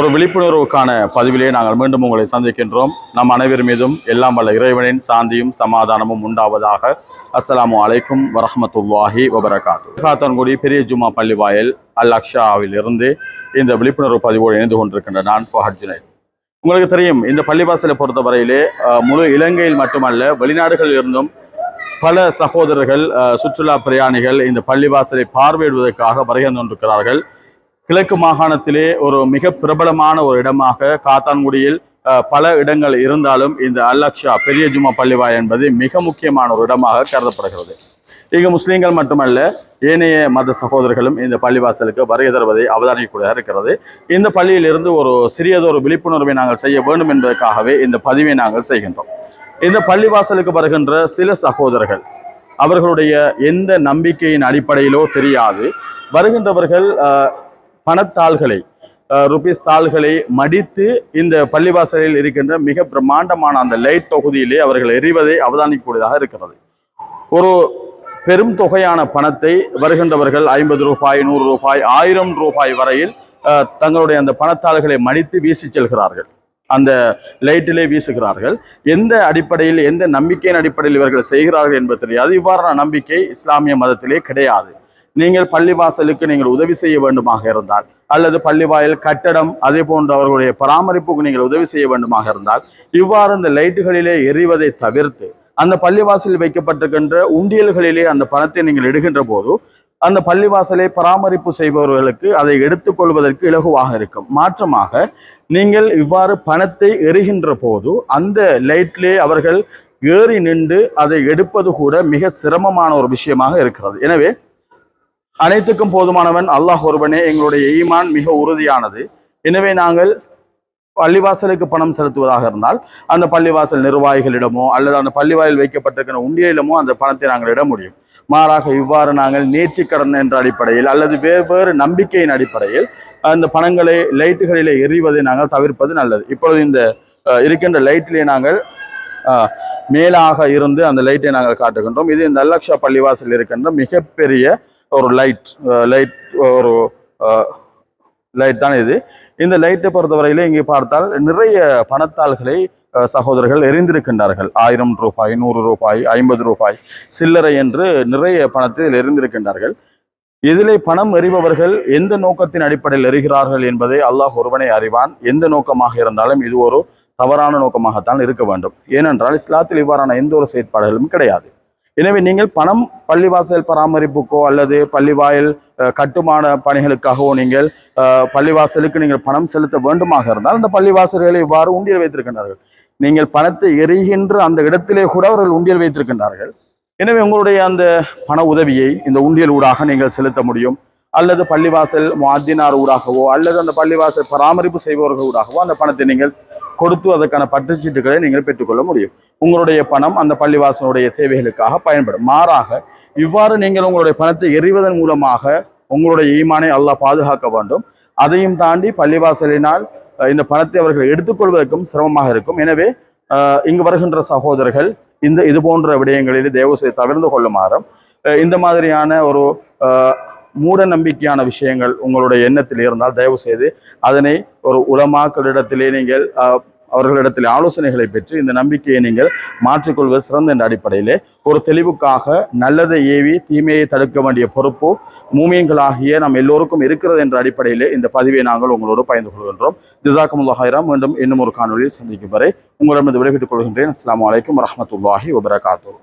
ஒரு விழிப்புணர்வுக்கான பதிவிலே நாங்கள் மீண்டும் உங்களை சந்திக்கின்றோம். நம் அனைவர் மீதும் எல்லாம் வல்ல இறைவனின் சாந்தியும் சமாதானமும் உண்டாவதாக. அஸ்ஸலாமு அலைக்கும் வரமத்துல்லாஹி வபரகாத்து. காத்தான்குடி பெரிய ஜுமா பள்ளிவாயல் அல் அக்ஷாவில் இருந்து இந்த விழிப்புணர்வு பதிவோடு இணைந்து கொண்டிருக்கின்ற நான் ஃபஹத் ஜுனைத். உங்களுக்கு தெரியும் இந்த பள்ளிவாசலை பொறுத்தவரையிலே முழு இலங்கையில் மட்டுமல்ல வெளிநாடுகளில் இருந்தும் பல சகோதரர்கள் சுற்றுலா பிரயாணிகள் இந்த பள்ளிவாசலை பார்வையிடுவதற்காக வருகை கொண்டிருக்கிறார்கள் கிழக்கு மாகாணத்திலே ஒரு மிக பிரபலமான ஒரு இடமாக காத்தான்குடியில் பல இடங்கள் இருந்தாலும் இந்த அல்லக்ஷா பெரிய ஜுமா பள்ளிவாய் என்பது மிக முக்கியமான ஒரு இடமாக கருதப்படுகிறது. இங்கு முஸ்லீம்கள் மட்டுமல்ல ஏனைய மத சகோதரர்களும் இந்த பள்ளிவாசலுக்கு வருகை தருவதை அவதானிக்கக்கூடியதாக இருக்கிறது. இந்த பள்ளியிலிருந்து ஒரு சிறியதொரு விழிப்புணர்வை நாங்கள் செய்ய வேண்டும் என்பதற்காகவே இந்த பதிவை நாங்கள் செய்கின்றோம். இந்த பள்ளிவாசலுக்கு வருகின்ற சில சகோதரர்கள் அவர்களுடைய எந்த நம்பிக்கையின் அடிப்படையிலோ தெரியாது. வருகின்றவர்கள் பணத்தாள்களை ருபீஸ் தாள்களை மடித்து இந்த பள்ளிவாசலில் இருக்கின்ற மிக பிரம்மாண்டமான அந்த லைட் தொகுதியிலே அவர்கள் எறிவதை அவதானிக்கக்கூடியதாக இருக்கிறது. ஒரு பெரும் தொகையான பணத்தை வருகின்றவர்கள் ஐம்பது ரூபாய் நூறு ரூபாய் ஆயிரம் ரூபாய் வரையில் தங்களுடைய அந்த பணத்தாள்களை மடித்து வீசி செல்கிறார்கள். அந்த லைட்டிலே வீசுகிறார்கள். எந்த அடிப்படையில் எந்த நம்பிக்கையின் அடிப்படையில் இவர்கள் செய்கிறார்கள் என்பது தெரியாது. இவ்வாறான நம்பிக்கை இஸ்லாமிய மதத்திலே கிடையாது. நீங்கள் பள்ளிவாசலுக்கு நீங்கள் உதவி செய்ய வேண்டுமாக இருந்தால் அல்லது பள்ளிவாயல் கட்டடம் அதே போன்ற அவர்களுடைய பராமரிப்புக்கு நீங்கள் உதவி செய்ய வேண்டுமாக இருந்தால் இவ்வாறு இந்த லைட்டுகளிலே எரிவதை தவிர்த்து அந்த பள்ளிவாசலில் வைக்கப்பட்டிருக்கின்ற உண்டியல்களிலே அந்த பணத்தை நீங்கள் எடுக்கின்ற போது அந்த பள்ளிவாசலை பராமரிப்பு செய்பவர்களுக்கு அதை எடுத்துக்கொள்வதற்கு இலகுவாக இருக்கும். மாற்றமாக நீங்கள் இவ்வாறு பணத்தை எறிகின்ற போது அந்த லைட்லே அவர்கள் ஏறி நின்று அதை எடுப்பது கூட மிக சிரமமான ஒரு விஷயமாக இருக்கிறது. எனவே அனைத்துக்கும் போதுமானவன் அல்லாஹ் ஒருவனே. எங்களுடைய ஈமான் மிக உறுதியானது. எனவே நாங்கள் பள்ளிவாசலுக்கு பணம் செலுத்துவதாக இருந்தால் அந்த பள்ளிவாசல் நிர்வாகிகளிடமோ அல்லது அந்த பள்ளிவாயில் வைக்கப்பட்டிருக்கிற உண்டியலிடமோ அந்த பணத்தை நாங்கள் இட முடியும். மாறாக இவ்வாறு நாங்கள் நேர்ச்சிக்கடன் என்ற அடிப்படையில் அல்லது வெவ்வேறு நம்பிக்கையின் அடிப்படையில் அந்த பணங்களை லைட்டுகளிலே எறிவதை நாங்கள் தவிர்ப்பது நல்லது. இப்பொழுது இந்த இருக்கின்ற லைட்டிலே நாங்கள் மேலாக இருந்து அந்த லைட்டை நாங்கள் காட்டுகின்றோம். இது இந்த லட்சா பள்ளிவாசல் இருக்கின்ற மிகப்பெரிய ஒரு லைட் லைட் ஒரு லைட் தான் இது. இந்த லைட்டை பொறுத்தவரையிலே இங்கே பார்த்தால் நிறைய பணத்தாள்களை சகோதரர்கள் எரிந்திருக்கின்றார்கள். ஆயிரம் ரூபாய் நூறு ரூபாய் ஐம்பது ரூபாய் சில்லறை என்று நிறைய பணத்தை இதில் எரிந்திருக்கின்றார்கள். இதிலே பணம் எறிபவர்கள் எந்த நோக்கத்தின் அடிப்படையில் எறிகிறார்கள் என்பதை அல்லாஹ் ஒருவனை அறிவான். எந்த நோக்கமாக இருந்தாலும் இது ஒரு தவறான நோக்கமாகத்தான் இருக்க வேண்டும். ஏனென்றால் இஸ்லாத்தில் இவ்வாறான எந்த ஒரு செயற்பாடுகளும் கிடையாது. எனவே நீங்கள் பணம் பள்ளிவாசல் பராமரிப்புக்கோ அல்லது பள்ளிவாயல் கட்டுமான பணிகளுக்காகவோ நீங்கள் பள்ளிவாசலுக்கு நீங்கள் பணம் செலுத்த வேண்டுமாக இருந்தால் அந்த பள்ளிவாசல்களை இவ்வாறு உண்டியல் வைத்திருக்கின்றார்கள். நீங்கள் பணத்தை எரிகின்ற அந்த இடத்திலே கூட அவர்கள் உண்டியல் வைத்திருக்கின்றார்கள். எனவே உங்களுடைய அந்த பண உதவியை இந்த உண்டியல் ஊடாக நீங்கள் செலுத்த முடியும். அல்லது பள்ளிவாசல் முஆத்தினார் ஊடாகவோ அல்லது அந்த பள்ளிவாசல் பராமரிப்பு செய்பவர்கள் ஊடாகவோ அந்த பணத்தை நீங்கள் கொடுத்து அதற்கான பட்டுச்சீட்டுகளை நீங்கள் பெற்றுக்கொள்ள முடியும். உங்களுடைய பணம் அந்த பள்ளிவாசனுடைய தேவைகளுக்காக பயன்படும். மாறாக இவ்வாறு நீங்கள் உங்களுடைய பணத்தை எறிவதன் மூலமாக உங்களுடைய ஈமானை அல்லாஹ் பாதுகாக்க வேண்டும். அதையும் தாண்டி பள்ளிவாசலினால் இந்த பணத்தை அவர்கள் எடுத்துக்கொள்வதற்கும் சிரமமாக இருக்கும். எனவே இங்கு வருகின்ற சகோதரர்கள் இந்த இது போன்ற விடயங்களில் தயவு செய்து தவிர்த்து கொள்ளுமாறும் இந்த மாதிரியான ஒரு மூட நம்பிக்கையான விஷயங்கள் உங்களுடைய எண்ணத்தில் இருந்தால் தயவு செய்து அதனை ஒரு உலமாக்களிடத்திலே நீங்கள் அவர்களிடத்தில் ஆலோசனைகளை பெற்று இந்த நம்பிக்கையை நீங்கள் மாற்றிக்கொள்வது சிறந்த என்ற அடிப்படையிலே ஒரு தெளிவுக்காக நல்லதை ஏவி தீமையை தடுக்க வேண்டிய பொறுப்பு மூமியங்களாகிய நம் எல்லோருக்கும் இருக்கிறது என்ற அடிப்படையிலே இந்த பதிவை நாங்கள் உங்களோடு பகிர்ந்து கொள்கின்றோம். ஜிசாக்கமுல்லாஹிரா மீண்டும் இன்னும் ஒரு காணொலியில் சந்திக்கும் வரை உங்களிடம் விடைபெற்றுக் கொள்கின்றேன். அஸ்லாம் வலைக்கம் வரமத்துல்லாஹி வபரகாத்தூர்